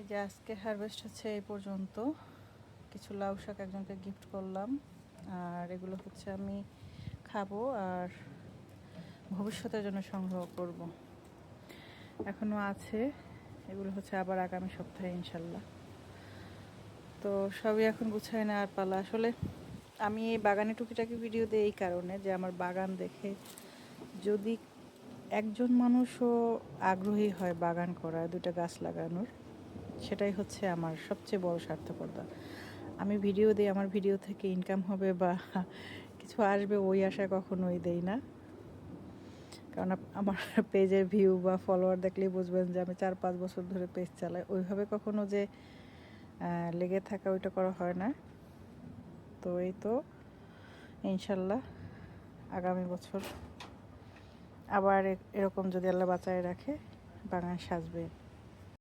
এই যে আজকে হারভেস্ট হচ্ছে এই পর্যন্ত। কিছু লাউ শাক একজনকে গিফট করলাম। আর এগুলো হচ্ছে আমি খাব আর ভবিষ্যতের জন্য সংগ্রহ করব। এখনও আছে। এগুলো হচ্ছে আবার আগামী সপ্তাহে ইনশাল্লাহ। তো সবই এখন গুছায় না আর পালা। আসলে আমি এই বাগানে টুকিটাকি ভিডিও দিই এই কারণে যে আমার বাগান দেখে যদি একজন মানুষও আগ্রহী হয় বাগান করা দুটো গাছ লাগানোর সেটাই হচ্ছে আমার সবচেয়ে বড় সার্থকতা আমি ভিডিও দিই, আমার ভিডিও থেকে ইনকাম হবে বা কিছু আসবে, ওই আশায় কখনোই দেই না। কারণ আমার পেজের ভিউ বা ফলোয়ার দেখলেই বুঝবেন যে আমি চার পাঁচ বছর ধরে পেজ চালাই। ওইভাবে কখনো যে লেগে থাকা ওইটা করা হয় না। তো এই তো, ইনশাল্লাহ আগামী বছর আবার এরকম যদি আল্লাহ বাঁচায় রাখে বাগান সাজবে